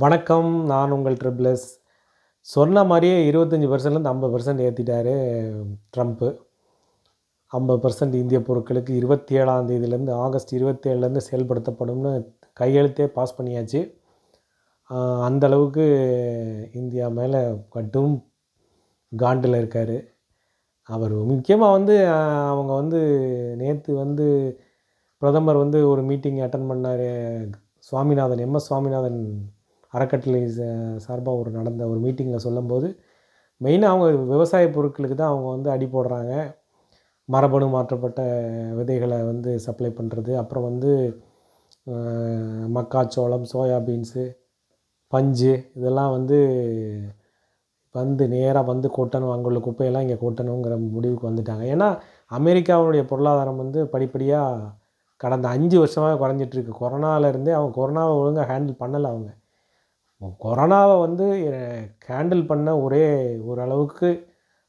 வணக்கம். நான் உங்கள் ட்ரிப்ளஸ். சொன்ன மாதிரியே இருபத்தஞ்சி பர்சன்ட்லேருந்து ஐம்பது பர்சன்ட் ஏற்றிட்டாரு ட்ரம்ப்பு. ஐம்பது பர்சன்ட் இந்திய பொருட்களுக்கு இருபத்தி ஏழாம் தேதியிலேருந்து ஆகஸ்ட் இருபத்தேழுலேருந்து செயல்படுத்தப்படும்னு கையெழுத்தே பாஸ் பண்ணியாச்சு. அந்தளவுக்கு அந்த அளவுக்கு இந்தியா மேலே கட்டும் காண்டில் இருக்கார். அவர் முக்கியமாக வந்து அவங்க வந்து நேற்று வந்து பிரதமர் வந்து ஒரு மீட்டிங் அட்டன் பண்ணார். சுவாமிநாதன் எம்எஸ் சுவாமிநாதன் அறக்கட்டளை சார்பாக ஒரு நடந்த ஒரு மீட்டிங்கில் சொல்லும்போது மெயினாக அவங்க விவசாய பொருட்களுக்கு தான் அவங்க வந்து அடி போடுறாங்க. மரபணு மாற்றப்பட்ட விதைகளை வந்து சப்ளை பண்ணுறது அப்புறம் வந்து மக்காச்சோளம் சோயா பீன்ஸு பஞ்சு இதெல்லாம் வந்து வந்து நேராக வந்து கொட்டணும். அங்குள்ள குப்பையெல்லாம் இங்கே கொட்டணுங்கிற முடிவுக்கு வந்துட்டாங்க. ஏன்னா அமெரிக்காவுடைய பொருளாதாரம் வந்து படிப்படியாக கடந்த அஞ்சு வருஷமாக குறைஞ்சிட்ருக்கு கொரோனாவிலேருந்தே அவங்க கொரோனாவை ஒழுங்காக ஹேண்டில் பண்ணலை அவங்க. கொரோனாவை வந்து ஹேண்டில் பண்ண ஒரே ஓரளவுக்கு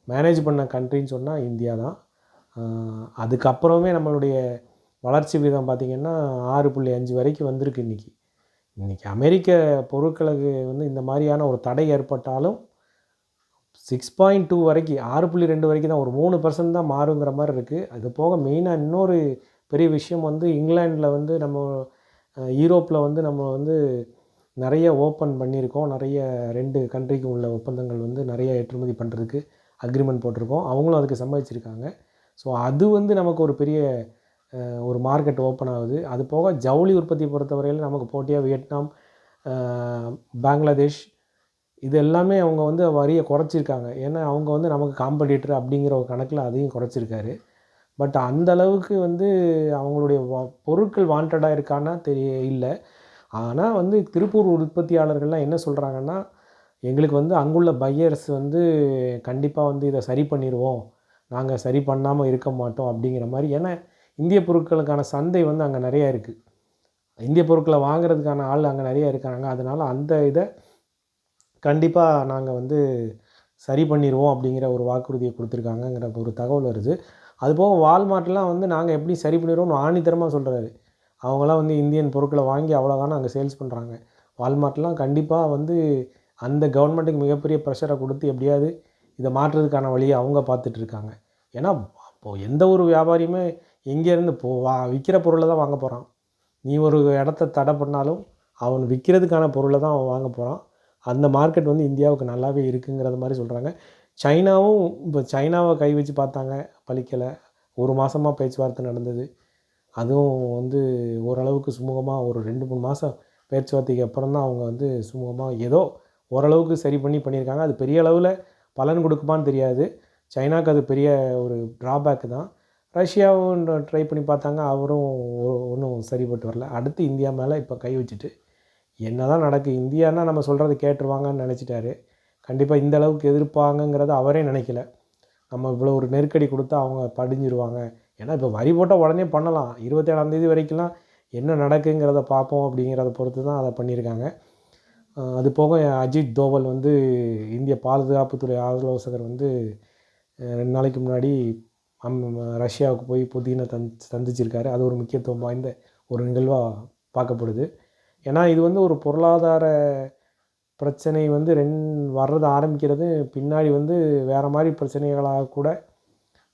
மேனேஜ் பண்ண கண்ட்ரின்னு சொன்னால் இந்தியா தான். அதுக்கப்புறமே நம்மளுடைய வளர்ச்சி வீதம் பார்த்திங்கன்னா ஆறு புள்ளி அஞ்சு வரைக்கும் வந்திருக்கு இன்றைக்கி இன்றைக்கி அமெரிக்க பொருட்களுக்கு வந்து இந்த மாதிரியான ஒரு தடை ஏற்பட்டாலும் சிக்ஸ் பாயிண்ட் டூ வரைக்கும் ஆறு புள்ளி ரெண்டு வரைக்கும் தான் ஒரு மூணு பர்சன்ட் தான் மாறுங்கிற மாதிரி இருக்குது அது போக மெயினாக இன்னொரு பெரிய விஷயம் வந்து இங்கிலாண்டில் வந்து நம்ம யூரோப்பில் வந்து நம்ம வந்து நிறைய ஓப்பன் பண்ணியிருக்கோம். நிறைய ரெண்டு கண்ட்ரிக்கு உள்ள ஒப்பந்தங்கள் வந்து நிறைய ஏற்றுமதி பண்ணுறதுக்கு அக்ரிமெண்ட் போட்டிருக்கோம். அவங்களும் அதுக்கு சம்மதிச்சிருக்காங்க. ஸோ அது வந்து நமக்கு ஒரு பெரிய ஒரு மார்க்கெட் ஓப்பன் ஆகுது. அது போக ஜவுளி உற்பத்தி பொறுத்தவரையில் நமக்கு போட்டியாக வியட்நாம் பங்களாதேஷ் இது எல்லாமே அவங்க வந்து வரியை குறைச்சிருக்காங்க. ஏன்னா அவங்க வந்து நமக்கு காம்படிட்டர் அப்படிங்கிற ஒரு கணக்கில் அதையும் குறைச்சிருக்காரு. பட் அந்த அளவுக்கு வந்து அவங்களுடைய வா- பொருட்கள் வாண்டடாக இருக்கான்னா தெரிய இல்லை. ஆனால் வந்து திருப்பூர் உற்பத்தியாளர்கள்லாம் என்ன சொல்கிறாங்கன்னா எங்களுக்கு வந்து அங்குள்ள பையர்ஸ் வந்து கண்டிப்பாக வந்து இதை சரி பண்ணிடுவோம் நாங்கள் சரி பண்ணாமல் இருக்க மாட்டோம் அப்படிங்கிற மாதிரி. ஏன்னா இந்திய பொருட்களுக்கான சந்தை வந்து அங்கே நிறையா இருக்குது இந்திய பொருட்களை வாங்குறதுக்கான ஆள் அங்கே நிறைய இருக்காங்க. அதனால் அந்த இதை கண்டிப்பாக நாங்கள் வந்து சரி பண்ணிடுவோம் அப்படிங்கிற ஒரு வாக்குறுதியை கொடுத்துருக்காங்கங்கிற ஒரு தகவல் வருது. அதுபோக வால்மார்ட்லாம் வந்து நாங்கள் எப்படி சரி பண்ணிடுவோம்னு ஆணித்தரமாக சொல்கிறாரு அவங்களாம் வந்து இந்தியன் பொருட்களை வாங்கி அவ்வளோதானே அங்கே சேல்ஸ் பண்ணுறாங்க வால்மார்ட்லாம் கண்டிப்பாக வந்து அந்த கவர்மெண்ட்டுக்கு மிகப்பெரிய ப்ரெஷரை கொடுத்து எப்படியாவது இதை மாற்றுறதுக்கான வழியை அவங்க பார்த்துட்ருக்காங்க ஏன்னா இப்போது எந்த ஒரு வியாபாரியுமே எங்கேருந்து போ வா விற்கிற பொருளை தான் வாங்க போகிறான் நீ ஒரு இடத்த தடை பண்ணாலும் அவன் விற்கிறதுக்கான பொருளை தான் அவன் வாங்க போகிறான் அந்த மார்க்கெட் வந்து இந்தியாவுக்கு நல்லாவே இருக்குங்கிறது மாதிரி சொல்கிறாங்க சைனாவும் இப்போ சைனாவை கை வச்சு பார்த்தாங்க பழிக்கலை. ஒரு மாதமாக பேச்சுவார்த்தை நடந்தது. அதுவும் வந்து ஓரளவுக்கு சுமூகமாக ஒரு ரெண்டு மூணு மாதம் பேச்சுவார்த்தைக்கு அப்புறம் தான் அவங்க வந்து சுமூகமாக ஏதோ ஓரளவுக்கு சரி பண்ணி பண்ணியிருக்காங்க. அது பெரிய அளவில் பலன் கொடுக்குமான்னு தெரியாது. சைனாவுக்கு அது பெரிய ஒரு ட்ராபேக்கு தான். ரஷ்யாவும் ட்ரை பண்ணி பார்த்தாங்க. அவரும் ஒன்றும் சரிப்பட்டு வரல. அடுத்து இந்தியா மேலே இப்போ கை வச்சுட்டு என்ன தான் நடக்கு இந்தியானா நம்ம சொல்கிறத கேட்டுருவாங்கன்னு நினச்சிட்டாரு. கண்டிப்பாக இந்த அளவுக்கு எதிர்ப்பாங்கங்கிறத அவரே நினைக்கல. நம்ம இவ்வளோ ஒரு நெருக்கடி கொடுத்தா அவங்க படிஞ்சிருவாங்க. ஏன்னா இப்போ வரி போட்டால் உடனே பண்ணலாம். இருபத்தேழாம் தேதி வரைக்கும்லாம் என்ன நடக்குங்கிறத பார்ப்போம் அப்படிங்கிறத பொறுத்து தான் அதை பண்ணியிருக்காங்க. அது போக அஜித் தோவல் வந்து இந்திய பாதுகாப்புத்துறை ஆலோசகர் வந்து ரெண்டு நாளைக்கு முன்னாடி அம் ரஷ்யாவுக்கு போய் புதினை தந் சந்திச்சிருக்காரு அது ஒரு முக்கியத்துவம் வாய்ந்த ஒரு நிகழ்வாக பார்க்கப்படுது. ஏன்னா இது வந்து ஒரு பொருளாதார பிரச்சனை வந்து ரெண் வர்றது ஆரம்பிக்கிறது பின்னாடி வந்து வேறு மாதிரி பிரச்சனைகளாக கூட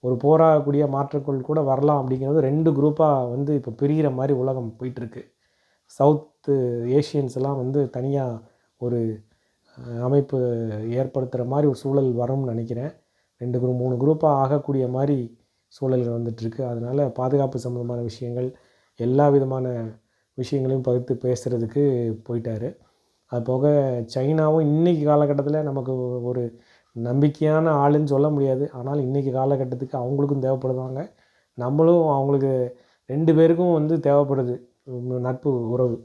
ஒரு போராடக்கூடிய மாற்றங்கள் கூட வரலாம் அப்படிங்கிறது ரெண்டு குரூப்பாக வந்து இப்போ பிரிகிற மாதிரி உலகம் போயிட்டுருக்கு. சவுத்து ஏஷியன்ஸ் எல்லாம் வந்து தனியாக ஒரு அமைப்பு ஏற்படுத்துகிற மாதிரி ஒரு சூழல் வரும்னு நினைக்கிறேன். ரெண்டு குரூப் மூணு குரூப்பாக ஆகக்கூடிய மாதிரி சூழல்கள் வந்துட்டுருக்கு. அதனால் பாதுகாப்பு சம்மந்தமான விஷயங்கள் எல்லா விதமான விஷயங்களையும் பகிர்த்து பேசுகிறதுக்கு போயிட்டார். அது போக சைனாவும் இன்றைக்கி காலகட்டத்தில் நமக்கு ஒரு நம்பிக்கையான ஆளுன்னு சொல்ல முடியாது. ஆனால் இன்றைக்கி காலகட்டத்துக்கு அவங்களுக்கும் தேவைப்படுவாங்க. நம்மளும் அவங்களுக்கு ரெண்டு பேருக்கும் வந்து தேவைப்படுது. நட்பு உறவு.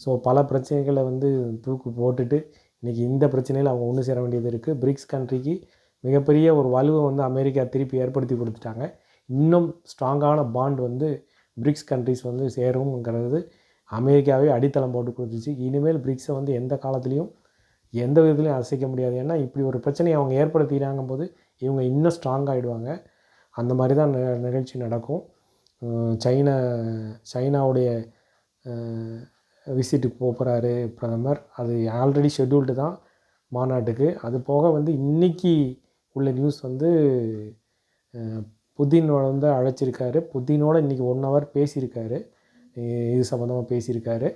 ஸோ பல பிரச்சனைகளை வந்து தூக்கு போட்டுட்டு இன்றைக்கி இந்த பிரச்சனையில் அவங்க ஒன்று சேர வேண்டியது இருக்குது பிரிக்ஸ் கண்ட்ரிக்கு மிகப்பெரிய ஒரு வலுவை வந்து அமெரிக்கா திருப்பி ஏற்படுத்தி கொடுத்துட்டாங்க. இன்னும் ஸ்ட்ராங்கான பாண்ட் வந்து பிரிக்ஸ் கண்ட்ரிஸ் வந்து சேருங்கிறது அமெரிக்காவே அடித்தளம் போட்டு கொடுத்துச்சு. இனிமேல் பிரிக்ஸை வந்து எந்த காலத்துலேயும் எந்த விதத்துலையும் அசைக்க முடியாது. ஏன்னா இப்படி ஒரு பிரச்சனையை அவங்க ஏற்படுத்தினாங்க போது இவங்க இன்னும் ஸ்ட்ராங் ஆகிடுவாங்க அந்த மாதிரி தான் நிகழ்ச்சி நடக்கும். சைனா சைனாவுடைய விசிட்டுக்கு போக போகிறாரு பிரதமர். அது ஆல்ரெடி ஷெட்யூல்டு தான் மாநாட்டுக்கு. அது போக வந்து இன்றைக்கி உள்ள நியூஸ் வந்து அஹ், புதின் வந்து அழைச்சிருக்காரு. புதினோட இன்றைக்கி ஒன் ஹவர் பேசியிருக்காரு. இது சம்மந்தமாக பேசியிருக்காரு.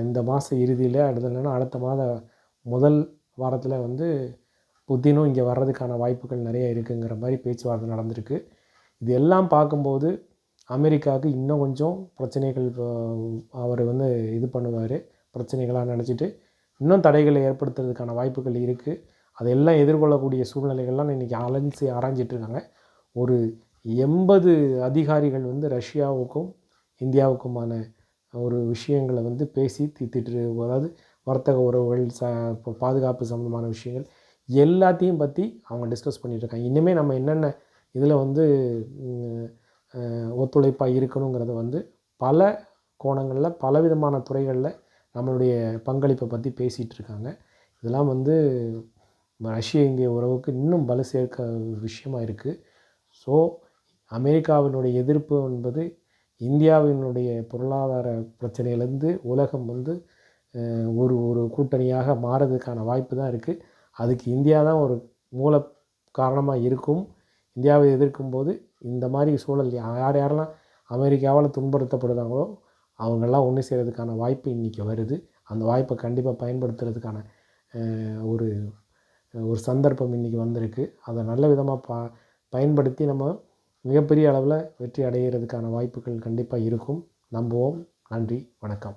இந்த மாத இறுதியில் அடுத்த இல்லைன்னா அடுத்த மாத முதல் வாரத்தில் வந்து புதினும் இங்கே வர்றதுக்கான வாய்ப்புகள் நிறைய இருக்குங்கிற மாதிரி பேச்சுவார்த்தை நடந்திருக்கு. இது எல்லாம் பார்க்கும்போது அமெரிக்காவுக்கு இன்னும் கொஞ்சம் பிரச்சனைகள் அவர் வந்து இது பண்ணுவார் பிரச்சனைகளாக நினச்சிட்டு இன்னும் தடைகளை ஏற்படுத்துறதுக்கான வாய்ப்புகள் இருக்குது அதெல்லாம் எதிர்கொள்ளக்கூடிய சூழ்நிலைகள்லாம் இன்றைக்கி அலைஞ்சு ஆராய்ஞ்சிட்ருக்காங்க ஒரு எண்பது அதிகாரிகள் வந்து ரஷ்யாவுக்கும் இந்தியாவுக்குமான ஒரு விஷயங்களை வந்து பேசி தீர்த்துட்டு அதாவது வர்த்தக உறவுகள் ச இப்போ பாதுகாப்பு சம்மந்தமான விஷயங்கள் எல்லாத்தையும் பற்றி அவங்க டிஸ்கஸ் பண்ணிட்டு இருக்காங்க. இனிமேல் நம்ம என்னென்ன இதில் வந்து ஒத்துழைப்பாக இருக்கணுங்கிறத வந்து பல கோணங்களில் பலவிதமான துறைகளில் நம்மளுடைய பங்களிப்பை பற்றி பேசிகிட்டு இருக்காங்க. இதெல்லாம் வந்து ரஷ்ய இந்திய உறவுக்கு இன்னும் பலு சேர்க்க விஷயமா இருக்குது ஸோ அமெரிக்காவினுடைய எதிர்ப்பு என்பது இந்தியாவினுடைய பொருளாதார பிரச்சனையிலேருந்து உலகம் வந்து ஒரு ஒரு கூட்டணியாக மாறதுக்கான வாய்ப்பு தான் இருக்குது அதுக்கு இந்தியா தான் ஒரு மூல காரணமாக இருக்கும். இந்தியாவை எதிர்க்கும் போது இந்த மாதிரி சூழல் யார் யாரெல்லாம் அமெரிக்காவால் துன்புறுத்தப்படுறாங்களோ அவங்கெல்லாம் ஒன்று செய்கிறதுக்கான வாய்ப்பு இன்றைக்கி வருது. அந்த வாய்ப்பை கண்டிப்பாக பயன்படுத்துறதுக்கான ஒரு ஒரு சந்தர்ப்பம் இன்றைக்கி வந்திருக்கு. அதை நல்ல விதமாக பா பயன்படுத்தி நம்ம மிகப்பெரிய அளவில் வெற்றி அடைகிறதுக்கான வாய்ப்புகள் கண்டிப்பாக இருக்கும். நம்புவோம். நன்றி. வணக்கம்.